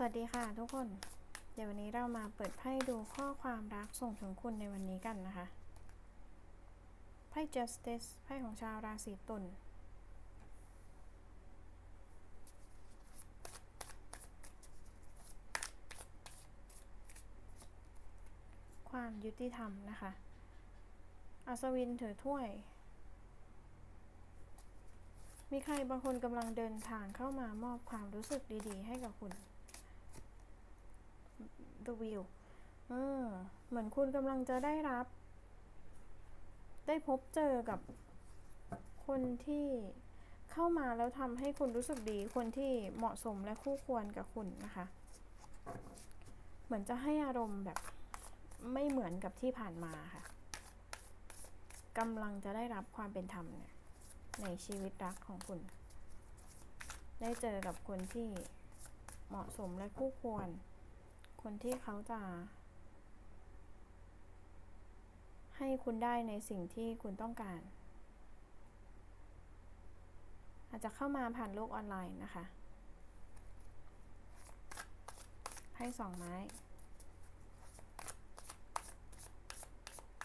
สวัสดีค่ะทุกคน เดี๋ยววันนี้เรามาเปิดไพ่ดูข้อความรักส่งถึงคุณในวันนี้กันนะคะ ไพ่ justice ไพ่ของชาวราศีตุล ความยุติธรรมนะคะ อัศวินถือถ้วย มีใครบางคนกำลังเดินทางเข้ามามอบความรู้สึกดี ๆ ให้กับคุณ The Wheel เออเหมือนคุณกำลังจะได้รับ ได้พบเจอกับคนที่เข้ามาแล้วทำให้คุณรู้สึกดี คนที่เหมาะสมและคู่ควรกับคุณนะคะ เหมือนจะให้อารมณ์แบบไม่เหมือนกับที่ผ่านมาค่ะกำลังจะได้รับความเป็นธรรมในชีวิตรักของคุณ ได้เจอกับคนที่เหมาะสมและคู่ควร คนที่เขาจะ ให้คุณได้ในสิ่งที่คุณต้องการ อาจจะเข้ามาผ่านโลกออนไลน์นะคะให้สองไม้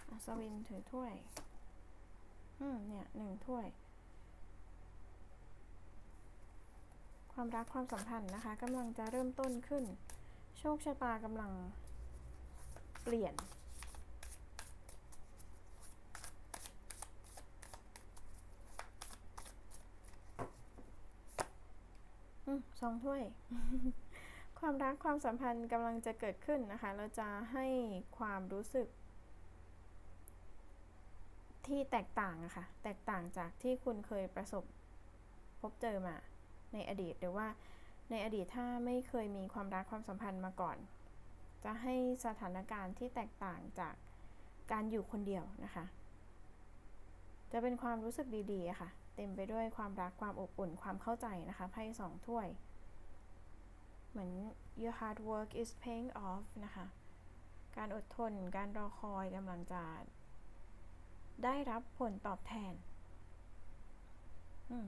อัศวินถือถ้วย อืม เนี่ยหนึ่งถ้วย ความรักความสัมพันธ์นะคะกำลังจะเริ่มต้นขึ้น โชคชะตากำลังเปลี่ยน สองถ้วย ความรักความสัมพันธ์กำลังจะเกิดขึ้นนะคะ เราจะให้ความรู้สึก ที่แตกต่างอะคะ่ะ แตกต่างจากที่คุณเคยประสบพบเจอมาในอดีตหรือว่า ในอดีตถ้าไม่เคยมีความรักความสัมพันธ์มาก่อน จะให้สถานการณ์ที่แตกต่างจากการอยู่คนเดียวนะคะ จะเป็นความรู้สึกดีๆค่ะ เต็มไปด้วยความรักความอบอุ่นความเข้าใจนะคะไพ่สองถ้วย เหมือน your hard work is paying off นะคะ การอดทนการรอคอยกำลังจะได้รับผลตอบแทน อืม